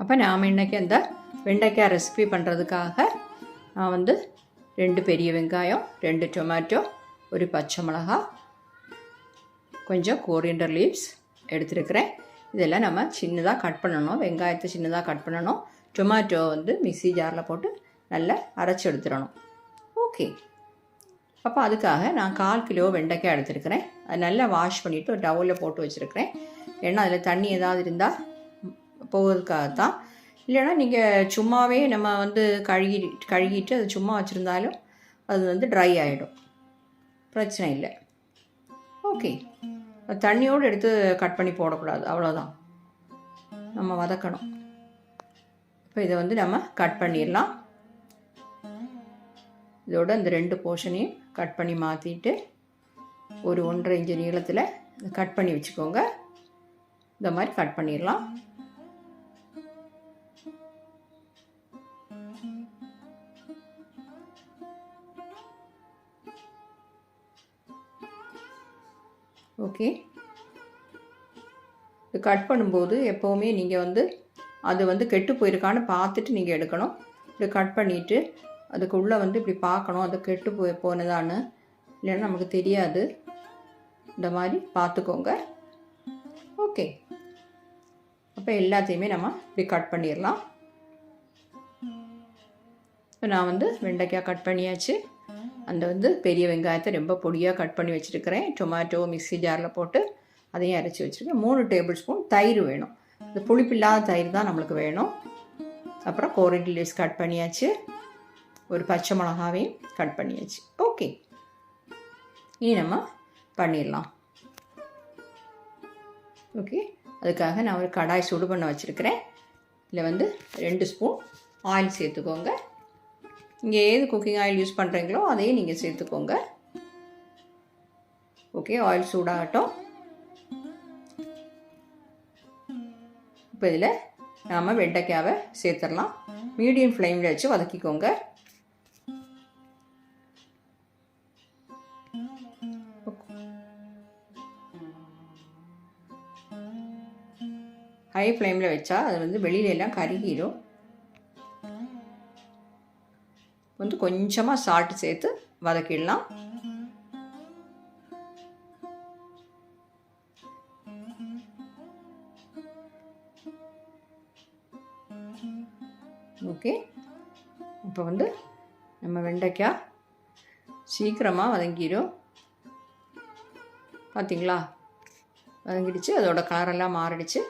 அப்போ நாம் இன்றைக்கி அந்த வெண்டைக்காய் ரெசிபி பண்ணுறதுக்காக நான் வந்து ரெண்டு பெரிய வெங்காயம் ரெண்டு டொமேட்டோ ஒரு பச்சை மிளகா கொஞ்சம் கோரியண்டர் லீவ்ஸ் எடுத்துருக்கிறேன். இதெல்லாம் நம்ம சின்னதாக கட் பண்ணணும். வெங்காயத்தை சின்னதாக கட் பண்ணணும். டொமேட்டோ வந்து மிக்ஸி ஜாரில் போட்டு நல்லா அரைச்சி எடுத்துடணும். ஓகே அப்போ அதுக்காக நான் கால் கிலோ வெண்டைக்காய் எடுத்துருக்கிறேன். அது நல்லா வாஷ் பண்ணிவிட்டு ஒரு டவலில் போட்டு வச்சுருக்கிறேன். ஏன்னா அதில் தண்ணி ஏதாவது இருந்தால் போகிறதுக்காக தான் இல்லைன்னா நீங்கள் சும்மாவே நம்ம வந்து கழுகி கழுகிட்டு அது சும்மா வச்சுருந்தாலும் அது வந்து ட்ரை ஆகிடும் பிரச்சனை இல்லை. ஓகே தண்ணியோடு எடுத்து கட் பண்ணி போடக்கூடாது. அவ்வளோதான் நம்ம வதக்கணும். இப்போ இதை வந்து நம்ம கட் பண்ணிடலாம். இதோட இந்த ரெண்டு போர்ஷனையும் கட் பண்ணி மாற்றிட்டு ஒரு ஒன்றரை இன்ச்சு நீளத்தில் கட் பண்ணி வச்சுக்கோங்க. இந்த மாதிரி கட் பண்ணிடலாம். ஓகே இது கட் பண்ணும்போது எப்போவுமே நீங்கள் வந்து அது வந்து கெட்டு போயிருக்கான்னு பார்த்துட்டு நீங்கள் எடுக்கணும். இப்படி கட் பண்ணிவிட்டு அதுக்குள்ளே வந்து இப்படி பார்க்கணும். அது கெட்டு போய் போனதான்னு இல்லைன்னா நமக்கு தெரியாது. இந்த மாதிரி பார்த்துக்கோங்க. ஓகே அப்போ எல்லாத்தையுமே நம்ம இப்படி கட் பண்ணிடலாம். இப்போ நான் வந்து வெண்டைக்காய் கட் பண்ணியாச்சு. அந்த வந்து பெரிய வெங்காயத்தை ரொம்ப பொடியாக கட் பண்ணி வச்சுருக்கிறேன். டொமேட்டோ மிக்ஸி ஜாரில் போட்டு அதையும் அரைச்சி வச்சுருக்கேன். மூணு டேபிள் ஸ்பூன் தயிர் வேணும். இந்த புளிப்பில்லாத தயிர் தான் நம்மளுக்கு வேணும். அப்புறம் கோரண்டி லீவ்ஸ் கட் பண்ணியாச்சு. ஒரு பச்சை மிளகாவையும் கட் பண்ணியாச்சு. ஓகே. இனி நம்ம பண்ணிடலாம். ஓகே. அதுக்காக நான் ஒரு கடாய் சுடு பண்ண வச்சுருக்கிறேன். இதில் வந்து ரெண்டு ஸ்பூன் ஆயில் சேர்த்துக்கோங்க. இங்கே ஏது குக்கிங் ஆயில் யூஸ் பண்ணுறீங்களோ அதையும் நீங்கள் சேர்த்துக்கோங்க. ஓகே ஆயில் சூடாகட்டும். இப்போ இதில் நாம் வெண்டைக்காவை சேர்த்துடலாம். மீடியம் ஃப்ளேமில் வச்சு வதக்கிக்கோங்க. ஹை ஃப்ளேமில் வச்சா அது வந்து வெளியிலெல்லாம் கருகிடும் வந்து கொஞ்சமாக சால்ட் சேர்த்து வதக்கிடலாம். ஓகே இப்போ வந்து நம்ம வெண்டைக்காய் சீக்கிரமாக வதங்கிடும். பார்த்தீங்களா வதங்கிடுச்சு. அதோட கலரெல்லாம் மாறிடுச்சு.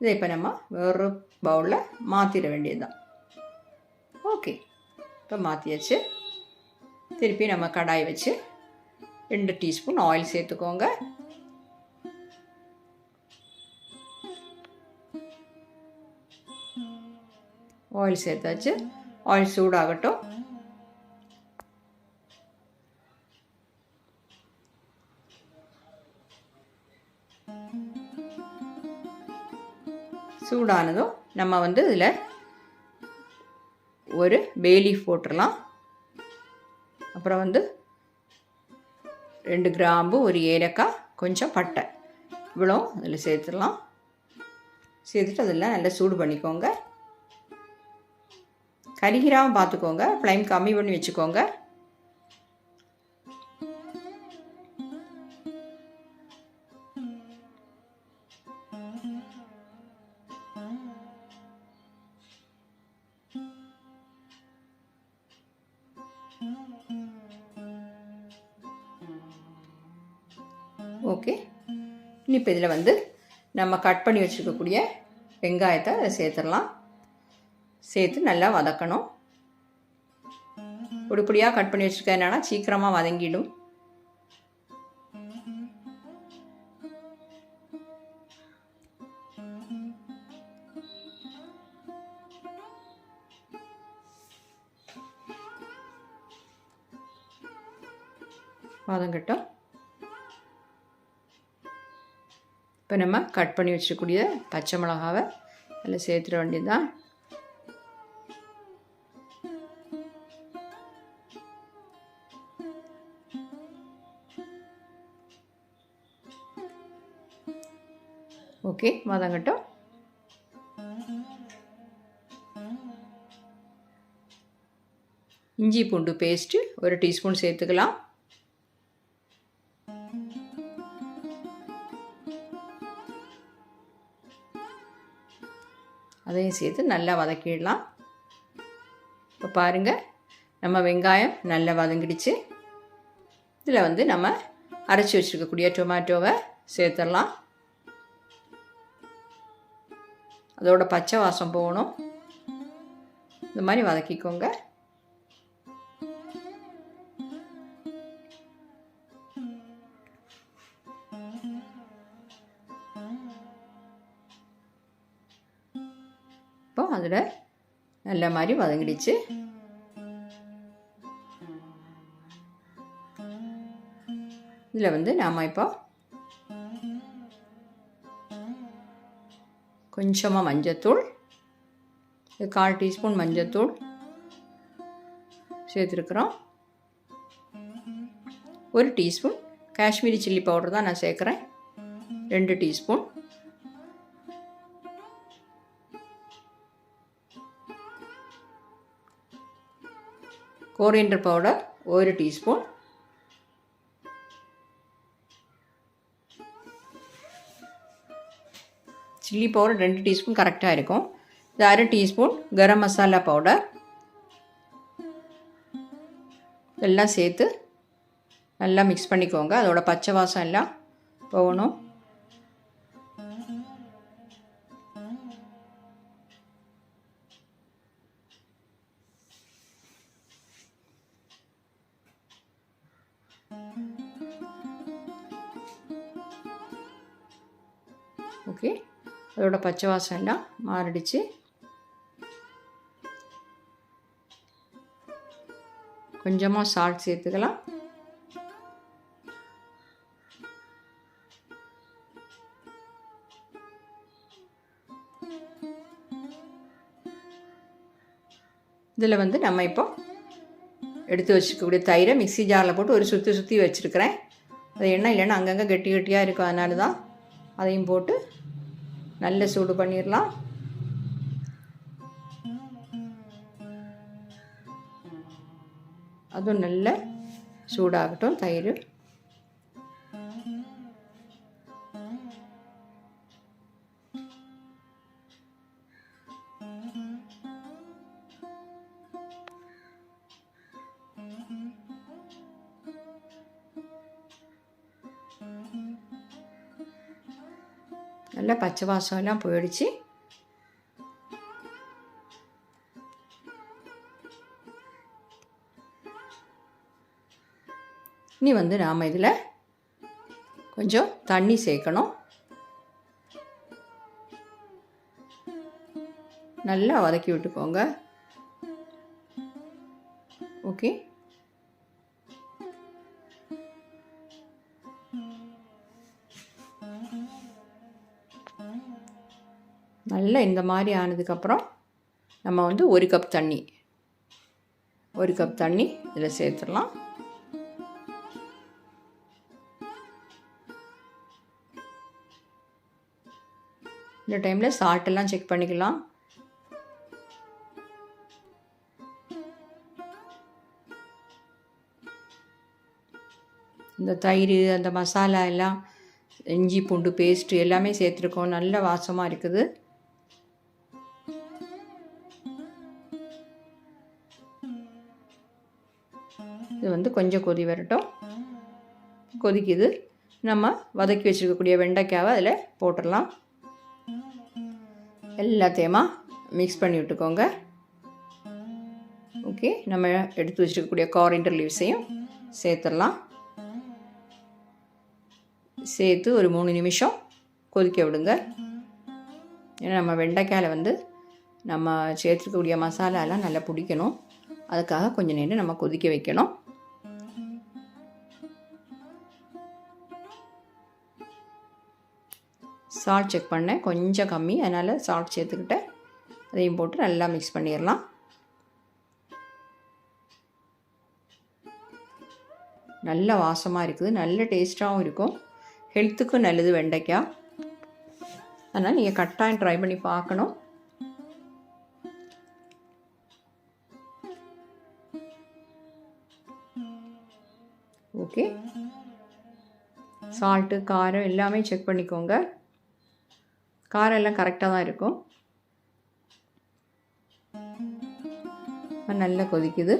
இதை இப்போ நம்ம வேறொரு பவுலில் மாற்றிட வேண்டியது தான் ஓகே இப்போ மாற்றியாச்சு திருப்பி நம்ம கடாய் வச்சு ரெண்டு டீஸ்பூன் ஆயில் சேர்த்துக்கோங்க. ஆயில் சேர்த்தாச்சு. ஆயில் சூடாகட்டும். சூடானதும் நம்ம வந்து இதில் ஒரு பேலீஃப் போட்டுடலாம் அப்புறம் வந்து ரெண்டு கிராம்பு ஒரு ஏலக்காய் கொஞ்சம் பட்டை. இவ்வளோ அதில் சேர்த்துடலாம். சேர்த்துட்டு அதெல்லாம் நல்லா சூடு பண்ணிக்கோங்க. கரிகிராமல் பார்த்துக்கோங்க. ஃப்ளைம் கம்மி பண்ணி வச்சுக்கோங்க. ஓகே. இனி இப்போ இதில் வந்து நம்ம கட் பண்ணி வச்சுருக்கக்கூடிய வெங்காயத்தை அதை சேர்த்துடலாம். சேர்த்து நல்லா வதக்கணும். பொடி கட் பண்ணி வச்சுருக்க என்னென்னா சீக்கிரமாக வதங்கிடும். வதங்கட்டும். இப்போ நம்ம கட் பண்ணி வச்சுக்கூடிய பச்சை மிளகாவை நல்லா சேர்த்துட வேண்டியது தான் ஓகே வதங்கட்டும். இஞ்சி பூண்டு பேஸ்ட்டு ஒரு டீஸ்பூன் சேர்த்துக்கலாம். அதையும் சேர்த்து நல்லா வதக்கிடலாம். இப்போ பாருங்கள் நம்ம வெங்காயம் நல்லா வதங்கிடுச்சு. இதில் வந்து நம்ம அரைச்சி வச்சுருக்கக்கூடிய டொமேட்டோவை சேர்த்துடலாம். அதோட பச்சை வாசம் போகணும். இந்த மாதிரி வதக்கிக்கோங்க. அதில் நல்ல மாதிரி வதங்கிடுச்சு. இதில் வந்து நாம் இப்போ கொஞ்சமாக மஞ்சத்தூள் கால் டீஸ்பூன் மஞ்சத்தூள் சேர்த்துருக்குறோம். ஒரு டீஸ்பூன் காஷ்மீரி சில்லி பவுடர் தான் நான் சேர்க்குறேன். ரெண்டு டீஸ்பூன். கோரியண்டர் பவுடர் ஒரு டீஸ்பூன் சில்லி பவுடர் ரெண்டு டீஸ்பூன் கரெக்டாக இருக்கும் இது அரை டீஸ்பூன் கரம் மசாலா பவுடர் எல்லாம் சேர்த்து நல்லா மிக்ஸ் பண்ணிக்கோங்க அதோட பச்சை வாசம் எல்லாம் போகணும் ஓகே. அதோட பச்சை வாசம் மாறிடுச்சு. கொஞ்சமாக சால்ட் சேர்த்துக்கலாம். இதில் வந்து நம்ம இப்போ எடுத்து வச்சுக்கக்கூடிய தயிரை மிக்சி ஜாரில் போட்டு ஒரு சுற்றி சுற்றி வச்சுருக்கிறேன். அது என்ன இல்லைன்னா அங்கங்கே கெட்டி கெட்டியாக இருக்கும். அதனால தான் அதையும் போட்டு நல்ல சூடு பண்ணிடலாம் அதுவும் நல்ல சூடாகட்டும் தயிர் நல்லா பச்சை வாசம்லாம் போயிடுச்சு. இனி வந்து நாம் இதில் கொஞ்சம் தண்ணி சேர்க்கணும். நல்லா வதக்கி விட்டுக்கோங்க. ஓகே. நல்லா இந்த மாதிரி ஆனதுக்கப்புறம் நம்ம வந்து ஒரு கப் தண்ணி. ஒரு கப் தண்ணி இதில் சேர்த்துடலாம். இந்த டைமில் சால்ட்டெல்லாம் செக் பண்ணிக்கலாம். இந்த தயிர் அந்த மசாலா எல்லாம் இஞ்சி பூண்டு பேஸ்ட்டு எல்லாமே சேர்த்துருக்கோம். நல்ல வாசமாக இருக்குது. இது வந்து கொஞ்சம் கொதி வரட்டும். கொதிக்குது. நம்ம வதக்கி வச்சுருக்கக்கூடிய வெண்டைக்காவை அதில் போட்டுடலாம். எல்லாத்தையுமா மிக்ஸ் பண்ணி விட்டுக்கோங்க. ஓகே நம்ம எடுத்து வச்சுருக்கக்கூடிய காரிண்டர் லீவ்ஸையும் சேர்த்துடலாம். சேர்த்து ஒரு மூணு நிமிஷம் கொதிக்க விடுங்க. ஏன்னா நம்ம வெண்டைக்காயில் வந்து நம்ம சேர்த்துருக்கக்கூடிய மசாலாலாம் நல்லா பிடிக்கணும். அதுக்காக கொஞ்சம் நேரம் நம்ம கொதிக்க வைக்கணும். சால்ட் செக் பண்ணேன். கொஞ்சம் கம்மி. அதனால் சால்ட் சேர்த்துக்கிட்டேன். அதையும் போட்டு நல்லா மிக்ஸ் பண்ணிடலாம். நல்ல வாசமாக இருக்குது. நல்ல டேஸ்ட்டாகவும் இருக்கும். ஹெல்த்துக்கும் நல்லது வெண்டைக்காய். அதனால் நீங்கள் கட்டாயம் ட்ரை பண்ணி பார்க்கணும். ஓகே சால்ட்டு காரம் எல்லாமே செக் பண்ணிக்கோங்க. காரம் எல்லாம் கரெக்டாக தான் இருக்கும். நல்லா கொதிக்குது.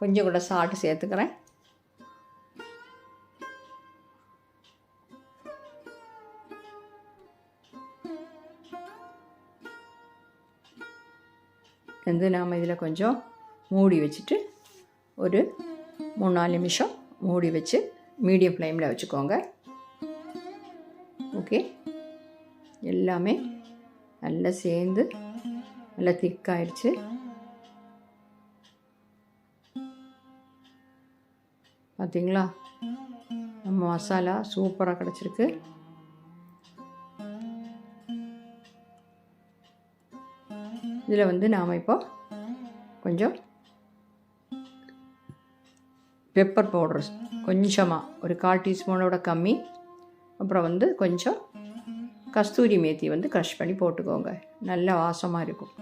கொஞ்சம் கூட சால்ட்டு சேர்த்துக்கிறேன். வந்து நாம் இதில் கொஞ்சம் மூடி வச்சுட்டு ஒரு மூணு நாலு நிமிஷம் மூடி வச்சு மீடியம் ஃப்ளேமில் வச்சுக்கோங்க. எல்லாமே நல்லா சேர்ந்து நல்லா திக்காயிடுச்சு பார்த்தீங்களா நம்ம மசாலா சூப்பராக கிடச்சிருக்கு. இதில் வந்து நாம் இப்போ கொஞ்சம் பெப்பர் பவுடர் கொஞ்சமாக ஒரு கால் டீஸ்பூனோட கம்மி. அப்புறம் வந்து கொஞ்சம் கஸ்தூரி மேத்தி வந்து க்ரஷ் பண்ணி போட்டுக்கோங்க. நல்ல வாசமாக இருக்கும்.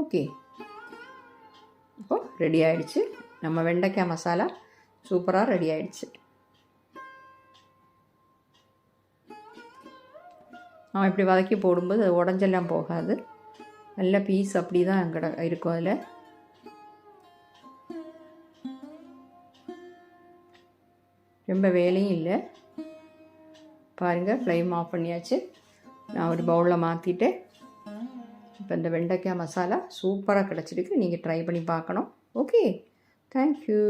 ஓகே. இப்போது ரெடி ஆயிடுச்சு. நம்ம வெண்டைக்காய் மசாலா சூப்பராக ரெடி ஆயிடுச்சு. நம்ம இப்படி வதக்கி போடும்போது அது உடஞ்செல்லாம் போகாது. நல்ல பீஸ் அப்படி தான் கிட இருக்கும் அதில். ரொம்ப வேலையும் இல்லை. பாருங்கள் ஃப்ளைம் ஆஃப் பண்ணியாச்சு. நான் ஒரு பவுலில் மாற்றிட்டேன் இப்போ இந்த வெண்டைக்காய் மசாலா சூப்பராக கிடச்சிருக்கு. நீங்கள் ட்ரை பண்ணி பார்க்கணும். Okay thank you